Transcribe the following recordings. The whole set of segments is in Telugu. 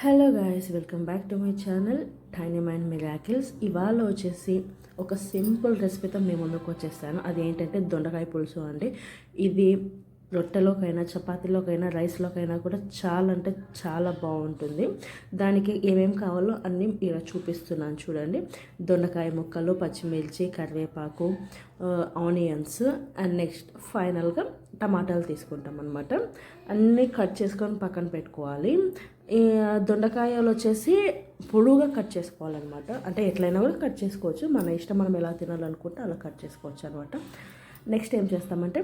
Hello guys welcome back to my channel Tiny Mind Miracles ఇవాళ వచ్చేసి ఒక సింపుల్ రెసిపీతో మేము ముందుకు వచ్చేస్తాను. అది ఏంటంటే దొండకాయ పులుసు అండి. ఇది రొట్టెలోకైనా చపాతీలోకైనా రైస్లోకైనా కూడా చాలా అంటే చాలా బాగుంటుంది. దానికి ఏమేమి కావాలో అన్నీ ఇలా చూపిస్తున్నాను చూడండి. దొండకాయ ముక్కలు పచ్చిమిర్చి కరివేపాకు ఆనియన్స్ అండ్ నెక్స్ట్ ఫైనల్గా టమాటాలు తీసుకుంటాం అనమాట అన్నీ కట్ చేసుకొని పక్కన పెట్టుకోవాలి. దొండకాయలు వచ్చేసి పొడుగా కట్ చేసుకోవాలన్నమాట. అంటే ఎట్లయినా కూడా కట్ చేసుకోవచ్చు. మన ఇష్టం మనం ఎలా తినాలనుకుంటే అలా కట్ చేసుకోవచ్చు అనమాట నెక్స్ట్ ఏం చేస్తామంటే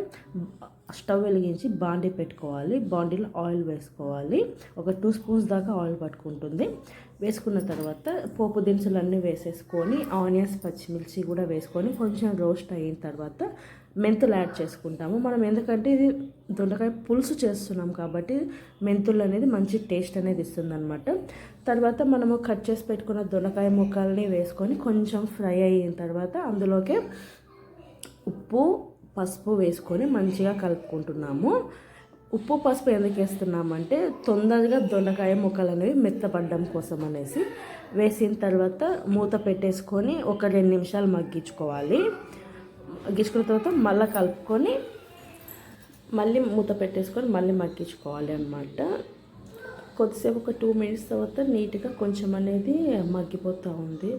స్టవ్ వెలిగించి బాండీ పెట్టుకోవాలి. బాండీలో ఆయిల్ వేసుకోవాలి. ఒక టూ స్పూన్స్ దాకా ఆయిల్ పట్టుకుంటుంది. వేసుకున్న తర్వాత పోపు దినుసులు అన్నీ వేసేసుకొని ఆనియన్స్ పచ్చిమిర్చి కూడా వేసుకొని కొంచెం రోస్ట్ అయిన తర్వాత మెంతులు యాడ్ చేసుకుంటాము. మనం ఎందుకంటే ఇది దొండకాయ పులుసు చేస్తున్నాం కాబట్టి మెంతులు అనేది మంచి టేస్ట్ అనేది ఇస్తుంది అనమాట తర్వాత మనము కట్ చేసి పెట్టుకున్న దొండకాయ ముక్కల్ని వేసుకొని కొంచెం ఫ్రై అయిన తర్వాత అందులోకి ఉప్పు పసుపు వేసుకొని మంచిగా కలుపుకుంటున్నాము. ఉప్పు పసుపు ఎందుకు వేస్తున్నామంటే తొందరగా దొండకాయ ముక్కలు అనేవి మెత్తపడడం కోసం అనేసి వేసిన తర్వాత మూత పెట్టేసుకొని ఒక రెండు నిమిషాలు మగ్గించుకోవాలి. మగ్గించుకున్న తర్వాత మళ్ళీ కలుపుకొని మళ్ళీ మూత పెట్టేసుకొని మళ్ళీ మగ్గించుకోవాలి అనమాట కొద్దిసేపు ఒక టూ మినిట్స్ తర్వాత నీట్గా కొంచెం అనేది మగ్గిపోతూ ఉంది.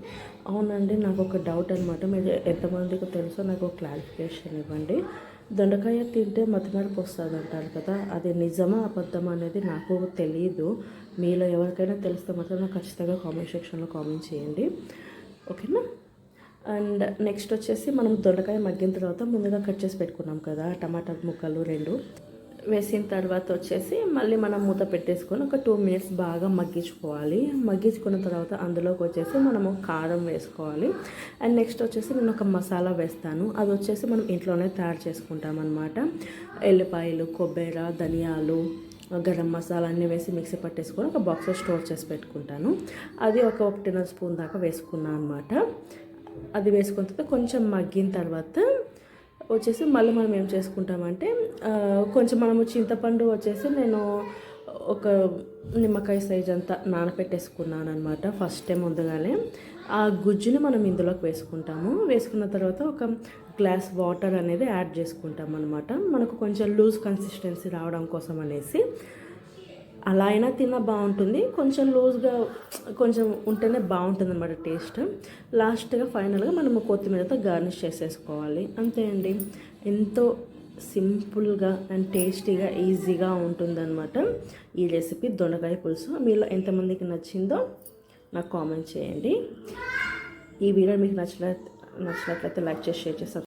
అవునండి నాకు ఒక డౌట్ అనమాట మీరు ఎంతమందికి తెలుసో నాకు ఒక క్లారిఫికేషన్ ఇవ్వండి. దొండకాయ తింటే మతిమరపు వస్తుంది అంటారు కదా అది నిజమా అబద్ధమా అనేది నాకు తెలియదు మీలో ఎవరికైనా తెలిస్తే మాత్రం నాకు ఖచ్చితంగా కామెంట్ సెక్షన్లో కామెంట్ చేయండి. ఓకేనా? అండ్ నెక్స్ట్ వచ్చేసి మనం దొండకాయ మగ్గిన తర్వాత ముందుగా కట్ చేసి పెట్టుకున్నాం కదా టమాటా ముక్కలు రెండు. వేసిన తర్వాత వచ్చేసి మళ్ళీ మనం మూత పెట్టేసుకొని ఒక టూ మినిట్స్ బాగా మగ్గించుకోవాలి. మగ్గించుకున్న తర్వాత అందులోకి వచ్చేసి మనము కారం వేసుకోవాలి. అండ్ నెక్స్ట్ వచ్చేసి నేను ఒక మసాలా వేస్తాను. అది వచ్చేసి మనం ఇంట్లోనే తయారు చేసుకుంటాం అనమాట ఎల్లిపాయలు కొబ్బరి ధనియాలు గరం మసాలా అన్నీ వేసి మిక్సీ పట్టేసుకొని ఒక బాక్స్లో స్టోర్ చేసి పెట్టుకుంటాను. అది ఒక ఒకటిన్నర స్పూన్ దాకా వేసుకున్నాను అనమాట అది వేసుకున్న తర్వాత కొంచెం మగ్గిన తర్వాత వచ్చేసి మళ్ళీ మనం ఏం చేసుకుంటామంటే కొంచెం మనము చింతపండు వచ్చేసి నేను ఒక నిమ్మకాయ సైజ్ అంతా నానపెట్టేసుకున్నాను అనమాట ఫస్ట్ టైం ముందుగానే. ఆ గుజ్జుని మనం ఇందులోకి వేసుకుంటాము. వేసుకున్న తర్వాత ఒక గ్లాస్ వాటర్ అనేది యాడ్ చేసుకుంటాం అనమాట మనకు కొంచెం లూజ్ కన్సిస్టెన్సీ రావడం కోసం అనేసి అలా అయినా తిన్నా బాగుంటుంది. కొంచెం లూజ్గా కొంచెం ఉంటేనే బాగుంటుంది అనమాట టేస్ట్. లాస్ట్గా ఫైనల్గా మనము కొత్తిమీరతో గార్నిష్ చేసేసుకోవాలి. అంతే అండి ఎంతో సింపుల్గా అండ్ టేస్టీగా ఈజీగా ఉంటుందన్నమాట ఈ రెసిపీ దొండకాయ పులుసు. మీలో ఎంతమందికి నచ్చిందో నాకు కామెంట్ చేయండి. ఈ వీడియో మీకు నచ్చినట్లయితే నచ్చినట్లయితే లైక్ చేసి షేర్ చేస్తాను